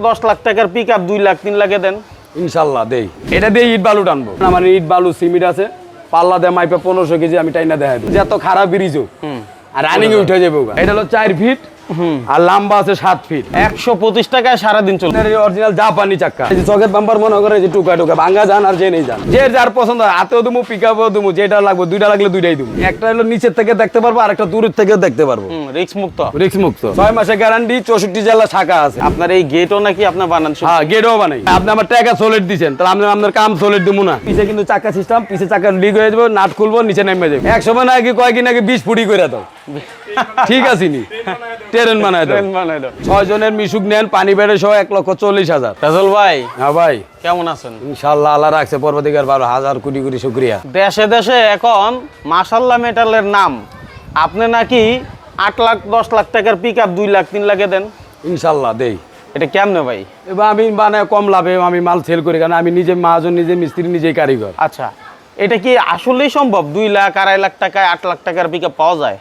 দশ লাখ টাকার pick up দুই লাখ তিন লাখে দেন। ইনশাল্লাহ দেই। এটা দিয়ে ইট বালু টানবো। আমার ইট বালু সিমেন্ট আছে। পাল্লা দেয় মাইপে পনেরোশো কেজি আমি টাইনা দেখাই দেবো। এত খারাপ ব্রিজ আর রানিং উঠে যাবে গা। এটা হলো চার ফিট আর লম্বা আছে সাত ফিট একশো পঁচিশ টাকায় সারাদিন চলবে। অরিজিনাল জাপানি যে চকের বাম্পার মনে করে যে টুকা টুকা ভাঙ্গা যান আর জেনেই যান। যে যার পছন্দ হাতেও দুমু পিকাপও দুমু যেটা লাগবে দুইটা লাগলে দুইটাই দুমু। একটা হলো নিচের থেকে দেখতে পারব আর একটা দূরের থেকেও দেখতে পারব। রিক্স মুক্ত। রিক্স মুক্ত। ছয় মাসে গ্যারান্টি চৌষট্টি জেলা শাখা আছে। আপনার এই গেটও নাকি আপনার বানান? হ্যাঁ গেটও বানাই। আপনি আমার টাকা সোলেট দিচ্ছেন তাহলে আপনি আপনার কাম সোলেট দিব না। পিছে কিন্তু চাকা সিস্টেম পিছে চাকা লিক হয়ে যাবে নাট খুলবো নিচে নেমে যাবে এক সময় না কি কয়েকদিন আগে বিশ ফুটি করে দাও। ঠিক আছে নি? ট্রেন বানায় দাও। ট্রেন বানাই দাও। ছয় জনের মিশুক নেন পানি বেড়ে সহ এক লক্ষ চল্লিশ হাজার। রাজল ভাই হ্যাঁ ভাই। কেমন আছেন? ইনশাল্লাহ আল্লাহ রাখছে পর্বতিকার বারো হাজার কোটি কোটি শুক্রিয়া। দেশে দেশে এখন মাসাল্লাহ মেটালের নাম। আপনি নাকি আট লাখ দশ লাখ টাকার পিক আপ দুই লাখ তিন লাখে দেন? ইনশাল্লাহ দেই। এটা কেমনে ভাই? এবার আমি মানে কম লাভে আমি মাল সেল করি কারণ আমি নিজে মহাজন নিজে মিস্ত্রি নিজেই কারিগর। আচ্ছা এটা কি আসলেই সম্ভব? দুই লাখ আড়াই লাখ টাকায় আট লাখ টাকার পিক আপ পাওয়া যায়?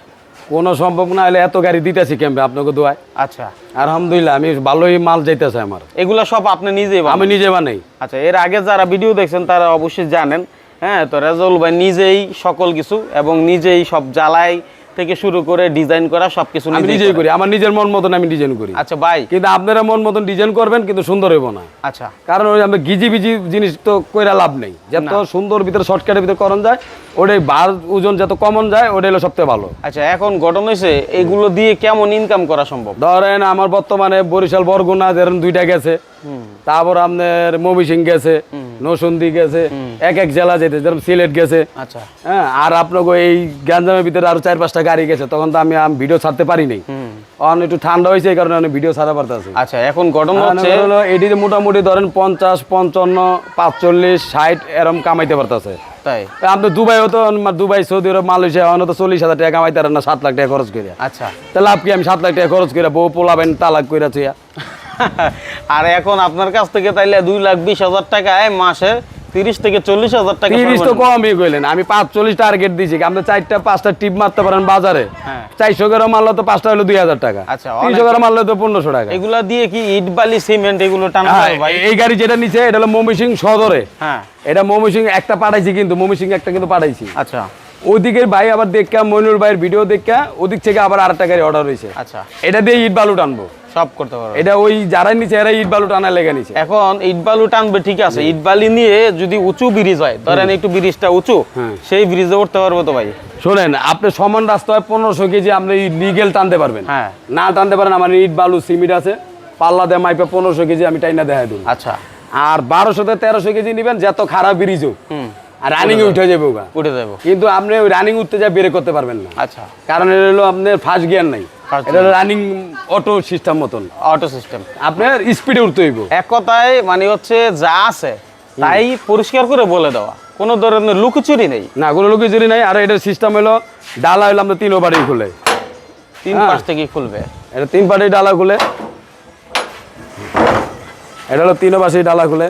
কোনো সম্ভব না হলে এত গাড়ি দিতেছি ক্যাম্পে আপনাকে দোয়ায়। আচ্ছা। আলহামদুলিল্লাহ আমি ভালোই মাল যাইতেছে আমার। এগুলো সব আপনি নিজে আমি নিজে বানাই। আচ্ছা এর আগে যারা ভিডিও দেখছেন তারা অবশ্যই জানেন হ্যাঁ তো রেজল ভাই নিজেই সকল কিছু এবং নিজেই সব জ্বালাই থেকে শুরু করে ডিজাইন করা সবকিছু আমি নিজেই করি। আমার নিজের মন মতন আমি ডিজাইন করি। আচ্ছা ভাই। কিন্তু আপনারা মন মতন ডিজাইন করবেন কিন্তু সুন্দর হইব না। আচ্ছা। কারণ ওই আমরা গিজি বিজি জিনিস তো কইরা লাভ নেই। যত সুন্দর ভিতরে শর্টকাটের ভিতরে করণ যায় ওটাই বার ওজন যত কমন যায় ওটাই হলো সবথেকে ভালো। আচ্ছা এখন ঘটনা হয়েছে এগুলো দিয়ে কেমন ইনকাম করা সম্ভব? ধরেন আমার বর্তমানে বরিশাল বরগুনা ধরেন দুইটা গেছে। তারপর আপনার মমিসিং গেছে। নসন্দি গেছে এক এক জেলা যেতে যেরকম সিলেট গেছে। আচ্ছা। হ্যাঁ আর আপনাকে এই গ্যাঞ্জামের ভিতরে আরও চার পাঁচটা গাড়ি গেছে তখন তো আমি ভিডিও ছাড়তে পারি নাই। অন একটু ঠান্ডা হয়েছে এই কারণে আমি ভিডিও ছাড়া পারতেছি। আচ্ছা এখন ঘটনা হচ্ছে এটিতে মোটামুটি ধরেন পঞ্চাশ পঞ্চান্ন পাঁচচল্লিশ ষাট এরম কামাইতে পারতেছে। তাই? আপনি দুবাইও তো মা- দুবাই সৌদি আরব মালয়েশিয়া অন্য তো চল্লিশ হাজার টাকা কামাইতে না সাত লাখ টাকা খরচ করে আচ্ছা। তা লাভ কি আমি সাত লাখ টাকা খরচ করে বউ পোলাবেন তালাক করে আর এখন আপনার কাছ থেকে তাইলে দুই লাখ বিশ হাজার টাকায় মাসে তিরিশ থেকে চল্লিশ হাজার টাকা তিরিশ তো কমই কইলেন। আমি পাঁচচল্লিশ টার্গেট দিয়েছি আপনি চারটা পাঁচটা টিপ মারতে পারেন বাজারে। হ্যাঁ। চারশো করে মারলে তো পাঁচটা হলো দুই হাজার টাকা। আচ্ছা, তিনশো করে মারলে তো পনেরোশো টাকা। এগুলা দিয়ে কি ইট বালি সিমেন্ট এগুলো টানা হ্যাঁ, এই গাড়ি যেটা নিচে এটা হলো মমিসিং সদরে। হ্যাঁ। এটা মমিসিং একটা পাঠাইছি কিন্তু মমিসিং একটা কিন্তু পাঠাইছি। আচ্ছা। ওদিকের ভাই আবার দেখা মইনুর ভাইয়ের ভিডিও দেখা ওদিক থেকে আবার আরেকটা গাড়ি অর্ডার হয়েছে আচ্ছা। এটা দিয়ে ইট বালু টানবো। সব করতে পারবে। এটা ওই যারা নিচে এরা ইট বালু টানা লেগে এখন ইট বালু টানবে ঠিক আছে। ইট বালি নিয়ে যদি উঁচু ব্রিজ হয় ধরেন একটু ব্রিজটা উঁচু হ্যাঁ। সেই ব্রিজে উঠতে পারব তো ভাই? শোনেন আপনি সমান পনেরোশো কেজি আপনি লিগেল টানতে পারবেন। হ্যাঁ। না টানতে পারেন আমার ইট বালু সিমেন্ট আছে। পাল্লা দিয়ে মাইপে পনেরোশো কেজি আমি টাইনা দেবো। আচ্ছা। আর বারোশো থেকে তেরোশো কেজি নিবেন যত খারাপ ব্রিজ হোক আর রানিং উঠে যাবে উঠে যাব। কিন্তু আপনি ওই রানিং উঠতে যা বের করতে পারবেন না। আচ্ছা। কারণ এটা হলো আপনার ফার্স্ট গিয়ার নাই। এটা রানিং অটো সিস্টেম মতন। অটো সিস্টেম আপনার স্পিডে উঠতে হইব। এক কথায় মানে হচ্ছে যা আছে তাই পরিষ্কার করে বলে দেওয়া। কোনো ধরনের লুকোচুরি নেই। না কোনো লোক জুড়ি নাই। আর এটা সিস্টেম হলো ডালা হলো আপনার তিন বাড়ি খুলে। তিন হ্যাঁ। পাশ থেকে খুলবে। এটা তিন পাটি ডালা খুলে। এটা হলো তিন পাশে ডালা খুলে।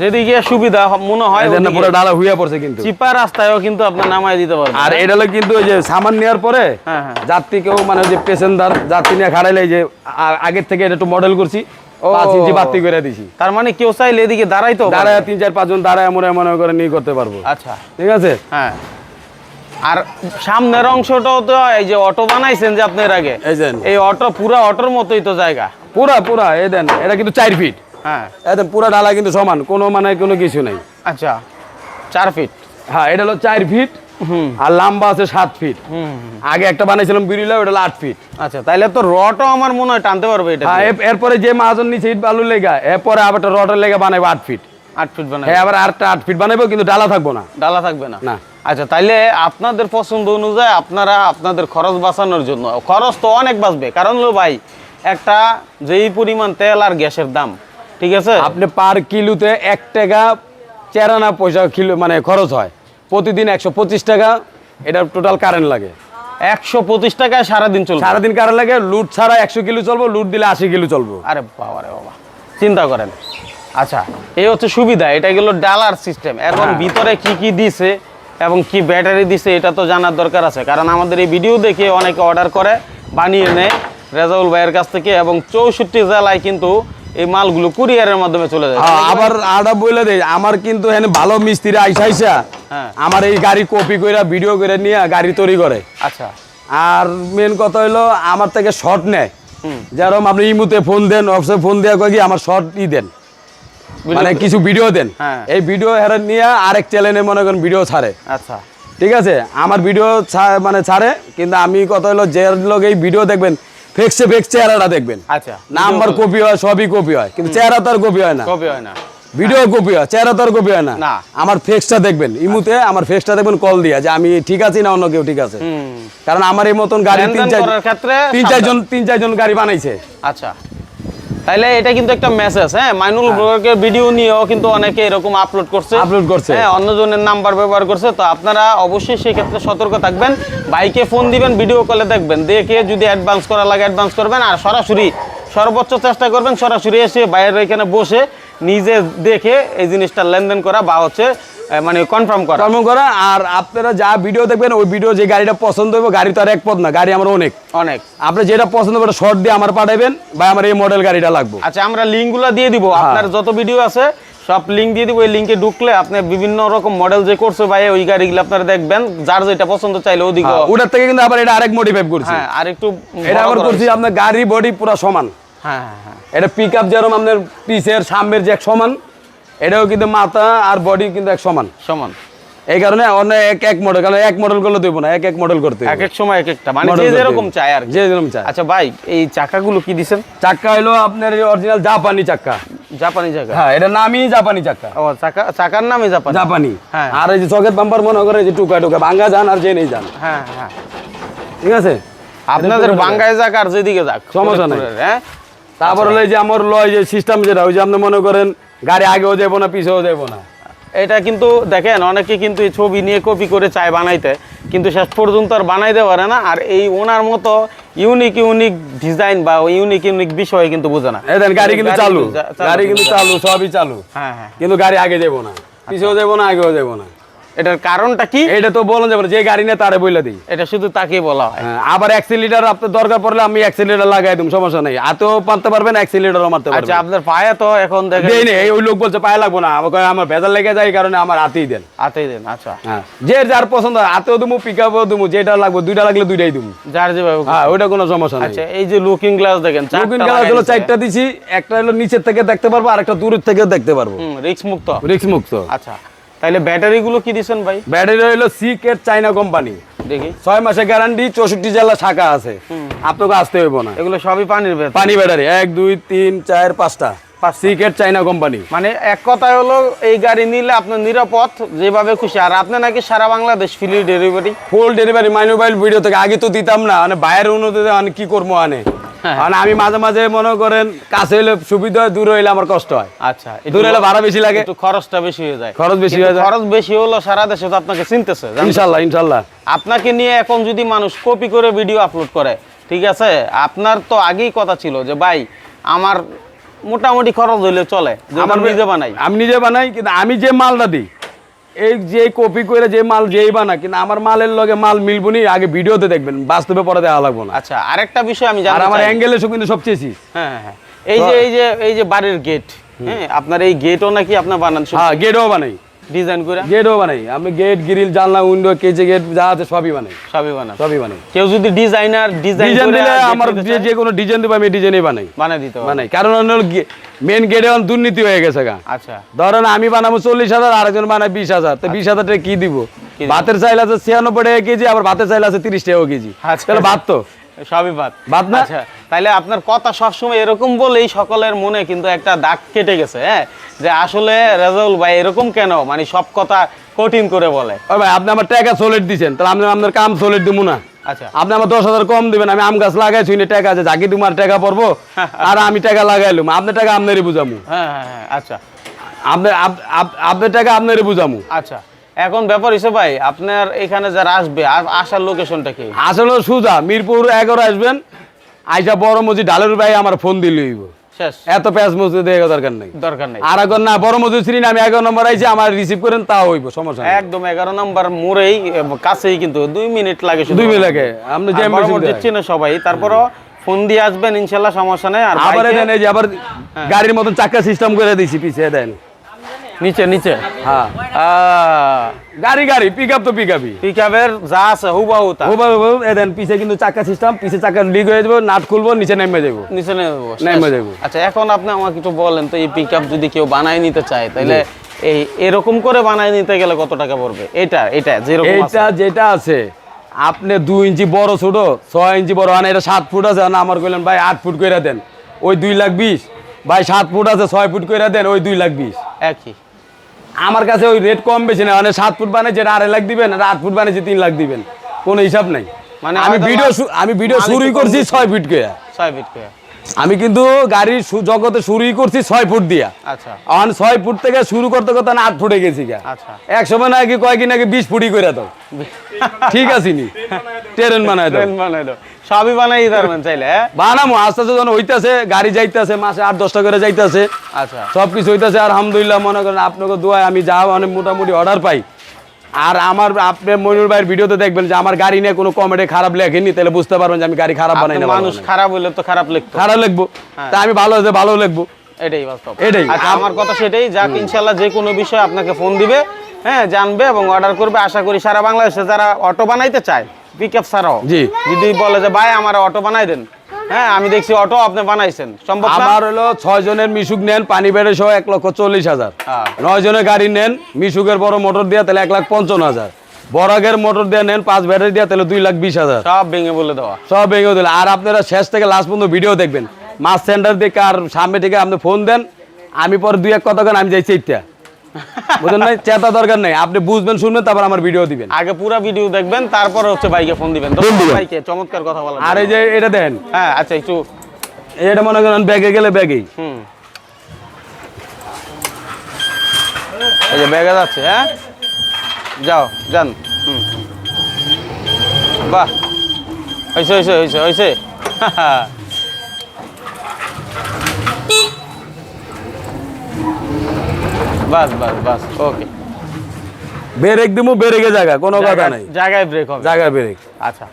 যেদিকে সুবিধা মনে হয় জন্য পুরো ডালা হুইয়া পড়ছে কিন্তু। চিপা রাস্তায়ও কিন্তু আপনার নামায় দিতে পারবেন। আর এটা হলো কিন্তু ওই যে সামান নেওয়ার পরে হ্যাঁ, হ্যাঁ। মানে যে প্যাসেঞ্জার যাত্রী নিয়ে খাড়াইলে যে আগের থেকে এটা একটু মডেল করছি পাঁচ ইঞ্চি বাতি করে দিছি। তার মানে কেউ চাইলে এদিকে দাঁড়াইতো পারবে। দাঁড়ায় তিন চার পাঁচজন দাঁড়ায় মনে মনে করে নিয়ে করতে পারব। আচ্ছা। ঠিক আছে? হ্যাঁ। আর সামনের অংশটাও তো এই যে অটো বানাইছেন যে আপনার আগে। এই এই অটো পুরা অটোর মতোই তো জায়গা। পুরা পুরা এই দেন এটা কিন্তু চার ফিট হ্যাঁ। একদম পুরা ডালা কিন্তু সমান কোনো মানে কোনো কিছু নাই। আচ্ছা চার ফিট। হ্যাঁ এটা হলো চার ফিট হুম। আর লম্বা আছে সাত ফিট। হুম আগে একটা বানাইছিলাম বিড়িলা ওটা হলো আট ফিট। আচ্ছা তাইলে তো রটও আমার মনে হয় টানতে পারবে এটা হ্যাঁ এরপরে যে মাহাজন নিচে ইট বালু লেগা এরপরে আবার একটা রডের লেগা বানাইবো আট ফিট। আট ফিট বানাবে হ্যাঁ আবার আটটা আট ফিট বানাবো কিন্তু ডালা থাকব না। ডালা থাকবে না। না। আচ্ছা তাইলে আপনাদের পছন্দ অনুযায়ী আপনারা আপনাদের খরচ বাঁচানোর জন্য খরচ তো অনেক বাঁচবে। কারণ হলো ভাই একটা যেই পরিমাণ তেল আর গ্যাসের দাম ঠিক আছে? আপনি পার কিলোতে এক টাকা চেরানা পয়সা কিলো মানে খরচ হয়। প্রতিদিন একশো পঁচিশ টাকা এটা টোটাল কারেন্ট লাগে। একশো পঁচিশ টাকায় সারাদিন চলবে? সারাদিন কারেন্ট লাগে লুট ছাড়া একশো কিলো চলবো লুট দিলে আশি কিলো চলবো। আরে বাবা রে বাবা চিন্তা করেন। আচ্ছা এই হচ্ছে সুবিধা এটা গেল ডালার সিস্টেম এখন হ্যাঁ। ভিতরে কি কি দিছে এবং কি ব্যাটারি দিছে এটা তো জানার দরকার আছে। কারণ আমাদের এই ভিডিও দেখে অনেকে অর্ডার করে বানিয়ে নেয় রেজাউল ভাইয়ের কাছ থেকে এবং চৌষট্টি জেলায় কিন্তু এই মালগুলো কুরিয়ারের মাধ্যমে চলে যায়। আবার আটা বলে দেয় আমার কিন্তু এখানে ভালো মিস্ত্রি আইসা আইসা হ্যাঁ। আমার এই গাড়ি কপি করে ভিডিও করে নিয়ে গাড়ি তৈরি করে। আচ্ছা। আর মেন কথা হলো আমার থেকে শর্ট নেয়। যেরকম আপনি ইমুতে ফোন দেন অফিসে ফোন দেওয়া কয়ে কি আমার শর্ট ই দেন। মানে কিছু ভিডিও দেন। হ্যাঁ। এই ভিডিও হেরে নিয়ে আরেক চ্যানেলে মনে করেন ভিডিও ছাড়ে। আচ্ছা। ঠিক আছে? আমার ভিডিও মানে ছাড়ে কিন্তু আমি কথা হলো যে লোক এই ভিডিও দেখবেন ফেকসে ফেক চেহারাটা দেখবেন। আচ্ছা। নাম্বার কপি হয় সবই কপি হয়। কিন্তু চেহারা তো আর কপি হয় না। কপি হয় না। ভিডিও কপি হয় চেহারা তো আর কপি হয় না। আমার ফেক্সটা দেখবেন। ইমুতে আমার ফেক্সটা দেখবেন কল দিয়া যে আমি ঠিক আছি না অন্য কেউ ঠিক আছে। কারণ আমার এই মতন গাড়ি তিন চার তিন চারজন তিন চারজন গাড়ি বানাইছে। আচ্ছা। তাইলে এটা কিন্তু একটা মেসেজ হ্যাঁ? মাইনুল ব্লগের ভিডিও নিয়েও কিন্তু অনেকে এরকম আপলোড করছে। আপলোড করছে। হ্যাঁ অন্যজনের নাম্বার ব্যবহার করছে। তো আপনারা অবশ্যই সেই ক্ষেত্রে সতর্ক থাকবেন। বাইকে ফোন দিবেন ভিডিও কলে দেখবেন। দেখে যদি অ্যাডভান্স করা লাগে অ্যাডভান্স করবেন। আর সরাসরি সর্বোচ্চ চেষ্টা করবেন সরাসরি এসে বাইরের এখানে বসে নিজে দেখে এই জিনিসটা লেনদেন করা বা হচ্ছে মানে কনফার্ম করা। কর্ম করা আর আপনারা যা ভিডিও দেখবেন ওই ভিডিও যে গাড়িটা পছন্দ হবে গাড়ি তো আর এক পথ না গাড়ি আমার অনেক। অনেক। আপনি যেটা পছন্দ হবে শর্ট দিয়ে আমার পাঠাবেন বা আমার এই মডেল গাড়িটা লাগবে। আচ্ছা আমরা লিঙ্কগুলো দিয়ে দিব। হ্যাঁ। আপনার যত ভিডিও আছে সব লিঙ্ক দিয়ে দিব। ওই লিঙ্কে ঢুকলে আপনি বিভিন্ন রকম মডেল যে করছে ভাই ওই গাড়িগুলো আপনারা দেখবেন। যার যেটা পছন্দ চাইলে ওদিকে হ্যাঁ, ওটার থেকে কিন্তু আবার এটা আরেক মডিফাই করছি। হ্যাঁ আর একটু এটা আবার করছি আপনার গাড়ি বডি পুরো সমান। হ্যাঁ হ্যাঁ হ্যাঁ। এটা পিক আপ যেরকম আপনার পিসের সামনের যে এক সমান এটাও কিন্তু মাথা আর বডি কিন্তু এক সমান। সমান। এই কারণে অন্য এক এক মডেল কারণ এক মডেল করলে দেবো না এক এক মডেল করতে এক এক সময় এক একটা মানে যে যেরকম। চায় আর যে যেরকম চায় আচ্ছা ভাই এই চাকাগুলো কি দিছেন? চাক্কা হলো আপনার অরিজিনাল জাপানি চাক্কা জাপানি চাকা? হ্যাঁ এটা নামই জাপানি চাক্কা ও চাকা চাকার নামই জাপানি। জাপানি। হ্যাঁ। আর এই যে চকের বাম্পার মনে করে যে টুকা টুকা ভাঙ্গা যান আর যে নেই যান। হ্যাঁ হ্যাঁ। ঠিক আছে? আপনাদের বাঙ্গায় যাক আর যেদিকে যাক। সমস্যা নাই। হ্যাঁ? তারপর হলো এই যে আমার লয় যে সিস্টেম যেটা ওই যে আপনি মনে করেন গাড়ি আগেও যাব না পিছেও যাব না। এটা কিন্তু দেখেন অনেকে কিন্তু এই ছবি নিয়ে কপি করে চায় বানাইতে কিন্তু শেষ পর্যন্ত আর বানাইতে পারে না আর এই ওনার মতো ইউনিক ইউনিক ডিজাইন বা ইউনিক ইউনিক বিষয় কিন্তু বোঝে না। গাড়ি কিন্তু চালু। চালু গাড়ি কিন্তু চালু সবই চালু। হ্যাঁ হ্যাঁ। কিন্তু গাড়ি আগে যাব না পিছেও যাব না আগেও যাব না। এটার কারণটা কি? এইটা তো বলেন যাবে যে গাড়ি নেই তারে বইলা দিই। এটা শুধু তাকেই বলা হয়। হ্যাঁ, আবার অ্যাক্সিলিটার আপনার দরকার পড়লে আমি অ্যাক্সিলিটার লাগাই দিম সমস্যা নেই। হাতেও মারতে পারবেন অ্যাক্সিলিটারও মারতে পারবেন। আচ্ছা আপনার পায়ে তো এখন দেখেন নেই ওই লোক বলছে পায়ে লাগবো না আমার কয় আমার ভেজাল লেগে যায় কারণে আমার হাতেই দেন। হাতেই দেন আচ্ছা। হ্যাঁ যে যার পছন্দ হাতেও দিমু পিকআপও দিমু যেটা লাগবে দুইটা লাগলে দুইটাই দিমু। যার যেভাবে হ্যাঁ ওইটা কোনো সমস্যা নাই। আচ্ছা এই যে লুকিং গ্লাস দেখেন লুকিং গ্লাস হলো চারটা দিছি একটা হলো নিচের থেকে দেখতে পারব আর একটা দূরের থেকে দেখতে পারব। রিক্স মুক্ত। রিক্স মুক্ত। আচ্ছা তাইলে ব্যাটারি গুলো কি দিছেন ভাই? ব্যাটারি হলো সি কেট চাইনা কোম্পানি দেখি। ছয় মাসে গ্যারান্টি চৌষট্টি জেলা শাখা আছে। আপনাকে আসতে হইব না। এগুলো সবই পানির পানি ব্যাটারি। এক দুই তিন চার পাঁচটা। সি কেট চাইনা কোম্পানি মানে এক কথায় হলো এই গাড়ি নিলে আপনার নিরাপদ যেভাবে খুশি। আর আপনি নাকি সারা Bangladesh free delivery full delivery my mobile video থেকে। আগে তো দিতাম না। মানে বাইরের উন্নতিতে মানে কি করব আনে? হ্যাঁ। মানে আমি মাঝে মাঝে মনে করেন কাছে হইলে সুবিধা হয় দূরে হইলে আমার কষ্ট হয়। আচ্ছা দূর হলে ভাড়া বেশি লাগে। একটু খরচটা বেশি হয়ে যায়। খরচ বেশি হয়ে যায়। খরচ বেশি হলো সারা দেশে তো আপনাকে চিনতেছে ইনশাল্লাহ ইনশাল্লাহ। আপনাকে নিয়ে এখন যদি মানুষ কপি করে ভিডিও আপলোড করে ঠিক আছে? আপনার তো আগেই কথা ছিল যে ভাই আমার মোটামুটি খরচ হইলে চলে আমার নিজে বানাই। আমি নিজে বানাই কিন্তু আমি যে মালটা দিই এই যে কপি করে যে মাল যেই বানা কিন্তু আমার মালের লগে মাল মিলবো নি আগে ভিডিওতে দেখবেন বাস্তবে পরে দেখা লাগবো না। আচ্ছা আরেকটা বিষয় আমি আর জানি আমার অ্যাঙ্গেলে কিন্তু সবচেয়ে। হ্যাঁ হ্যাঁ, হ্যাঁ। এই যে এই যে এই যে বাড়ির গেট হ্যাঁ আপনার এই গেটও নাকি আপনার বানান হ্যাঁ গেটও বানাই। ডিজাইন করে? গেটও বানাই। আমি গেট গ্রিল জানলা উইন্ডো কেচে গেট যা আছে সবই বানাই। সবই বানান সবই বানাই। কেউ যদি ডিজাইনার ডিজাইন দিলে আমার যে যে কোনো ডিজাইন দেবো আমি ডিজাইনই বানাই। বানিয়ে দিতে বানাই। কারণ মেন গেটে এখন দুর্নীতি হয়ে গেছে গা। আচ্ছা। ধরেন আমি বানাবো চল্লিশ হাজার আরেকজন বানায় বিশ হাজার। তো বিশ হাজার টাকা কি দিব? দিব? ভাতের চাইল আছে ছিয়ানব্বই টাকা কেজি আবার ভাতের চাইল আছে তিরিশ টাকা কেজি। আচ্ছা। তাহলে ভাত তো। সবই বাদ। বাদ না? আচ্ছা তাহলে আপনার কথা সবসময় এরকম বলেই সকলের মনে কিন্তু একটা দাগ কেটে গেছে হ্যাঁ? যে আসলে রেজাউল ভাই এরকম কেন? মানে সব কথা কঠিন করে বলে। ও ভাই আপনি আমার টাকা সোলেট দিচ্ছেন তাহলে আপনি আপনার কাম সোলেট দিব না। আচ্ছা। আপনি আমার দশ হাজার কম দিবেন আমি আম গাছ লাগাইছি টাকা আছে জাকি তোমার টাকা পড়ব আর আমি টাকা লাগাইলুম আপনার টাকা আপনারই বুঝামু। হ্যাঁ হ্যাঁ হ্যাঁ আচ্ছা। আপনার আপ- আপ- আপনার টাকা আপনারই বুঝামু। আচ্ছা। এখন ব্যাপার হিসেবে ভাই আপনার এখানে যারা আসবে আসার লোকেশনটা কি? আসলে সুজা মিরপুর এগারো আসবেন আইসা বড় মজি ডালের ভাই আমার ফোন হইব। এত দেওয়ার দরকার নেই। দরকার নেই। আর এখন না বড় শ্রী আমি এগারো নম্বর আইছি আমার রিসিভ করেন তা হইব সমস্যা একদম এগারো নাম্বার মোড়েই কাছেই কিন্তু দুই মিনিট লাগে শুধু। দুই মিনিট লাগে। আপনি যে মসজিদ দেয়। সবাই তারপরও ফোন দিয়ে আসবেন ইনশাল্লাহ সমস্যা নেই। আর আবার এই যে আবার গাড়ির মতন চাকা সিস্টেম করে দিছি পিছিয়ে দেন। নিচে নিচে। হ্যাঁ। গাড়ি গাড়ি পিক আপ তো পিক আপই পিক আপের যা আছে হুবাহু তা। এ দেন পিছে কিন্তু চাক্কা সিস্টেম পিছে চাক্কা লিক হয়ে যাবে নাট খুলবো নিচে নেমে যাব নিচে নেমে নেমে যাব। আচ্ছা এখন আপনি আমাকে একটু বলেন তো এই পিক আপ যদি কেউ বানায় নিতে চায় তাহলে এই এরকম করে বানায় নিতে গেলে কত টাকা পড়বে? এটা এটা যেরকম আছে। এইটা যেটা আছে আপনি দুই ইঞ্চি বড় ছোট ছয় ইঞ্চি বড় আনে এটা সাত ফুট আছে না আমার কইলেন ভাই আট ফুট করে দেন। ওই দুই লাখ বিশ ভাই সাত ফুট আছে ছয় ফুট করে দেন ওই দুই লাখ বিশ। একই। আমার কাছে ওই রেট কম বেশি না মানে সাত ফুট বানাই যেটা আড়াই লাখ দিবেন আর আট ফুট বানিয়েছে তিন লাখ দিবেন কোনো হিসাব নাই। মানে আমি ভিডিও আমি ভিডিও শুরুই করছি ছয় ফিট করে ছয় ফিট করে আমি কিন্তু গাড়ির জগতে শুরুই করছি ছয় ফুট দিয়া। আচ্ছা। এখন ছয় ফুট থেকে শুরু করতে করতে না আট ফুটে গেছি গা। আচ্ছা। এক সময় নাকি কয়েকদিন আগে বিশ ফুটই করে দাও। ঠিক আছে নি? ট্রেন বানায় দাও। ট্রেন বানাই দাও। সবই বানাই ধরবেন চাইলে হ্যাঁ? বানামো আস্তে আস্তে যখন হইতাছে গাড়ি যাইতাছে মাসে আট দশটা করে যাইতাছে। আচ্ছা। সব কিছু হইতাছে আর আলহামদুলিল্লাহ মনে করেন আপনাকে দোয়ায় আমি যা অনেক মোটামুটি অর্ডার পাই। আর আমার আপনি মনির ভাইয়ের ভিডিওতে দেখবেন যে আমার গাড়ি নিয়ে কোনো কমেডি খারাপ লেখেনি তাহলে বুঝতে পারবেন যে আমি গাড়ি খারাপ বানাই না মানুষ খারাপ হলে তো খারাপ লিখতো। খারাপ লিখব। তা আমি ভালো হয়েছে ভালো লিখব। এটাই বাস্তব। এটাই। আচ্ছা আমার কথা সেটাই যাক ইনশাল্লাহ যে কোনো বিষয়ে আপনাকে ফোন দিবে। হ্যাঁ জানবে এবং অর্ডার করবে। আশা করি সারা বাংলাদেশে যারা অটো বানাইতে চায় পিক আপ ছাড়াও জি। যদি বলে যে ভাই আমার অটো বানাই দেন। হ্যাঁ আমি দেখছি অটো আপনি বানাইছেন। সম্ভব আমার হলো ছয় জনের মিশুক নেন পানি বেড়ে সহ এক লক্ষ চল্লিশ হাজার। নয় জনের গাড়ি নেন মিশুকের বড় মোটর দিয়া তাহলে এক লাখ পঞ্চান্ন হাজার। বরাগের মোটর দিয়ে নেন পাঁচ ব্যাটারি দিয়া তাহলে দুই লাখ বিশ হাজার। সব ভেঙে বলে দেওয়া। সব ভেঙে দিলে আর আপনারা শেষ থেকে লাস্ট পর্যন্ত ভিডিও দেখবেন। মাছ সেন্টার দিকে আর সামনে থেকে আপনি ফোন দেন। আমি পরে দুই এক কথা আমি যাই চেইটা বুঝলেন নাই? চেতা দরকার নেই। আপনি বুঝবেন শুনবেন তারপর আমার ভিডিও দিবেন। আগে পুরো ভিডিও দেখবেন তারপরে হচ্ছে বাইকে ফোন দিবেন। বাইকে চমৎকার কথা বলা আর এই যে এটা দেন। হ্যাঁ আচ্ছা একটু এটা মনে করেন ব্যাগে গেলে ব্যাগেই। হুম। এই যে ব্যাগে যাচ্ছে হ্যাঁ? যাও যান। হুম। বাহ। হয়েছে হয়েছে হয়েছে হয়েছে বাস বাস বাস ওকে ব্রেক দিমু ব্রেকে জায়গা কোনো কথা নাই। জায়গায় ব্রেক হবে। জায়গা ব্রেক আচ্ছা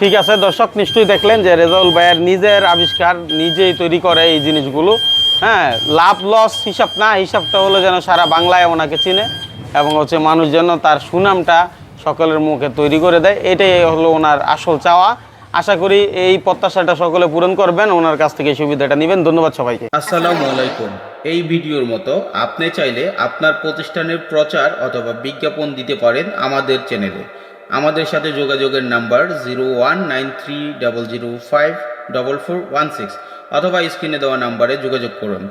ঠিক আছে দর্শক নিশ্চয়ই দেখলেন যে রেজাউল ভাইয়ের নিজের আবিষ্কার নিজেই তৈরি করে এই জিনিসগুলো। হ্যাঁ লাভ লস হিসাব না হিসাবটা হলো যেন সারা বাংলায় ওনাকে চিনে এবং হচ্ছে মানুষ যেন তার সুনামটা সকলের মুখে তৈরি করে দেয়। এটাই হলো ওনার আসল চাওয়া। আশা করি এই প্রত্যাশাটা সকলে পূরণ করবেন। ওনার কাছ থেকে সুবিধাটা নেবেন। ধন্যবাদ সবাইকে। আসসালামু আলাইকুম। এই ভিডিওর মতো আপনি চাইলে আপনার প্রতিষ্ঠানের প্রচার অথবা বিজ্ঞাপন দিতে পারেন আমাদের চ্যানেলে। আমাদের সাথে যোগাযোগের number zero one nine three double zero five double four one six অথবা স্ক্রিনে দেওয়া নাম্বারে যোগাযোগ করুন।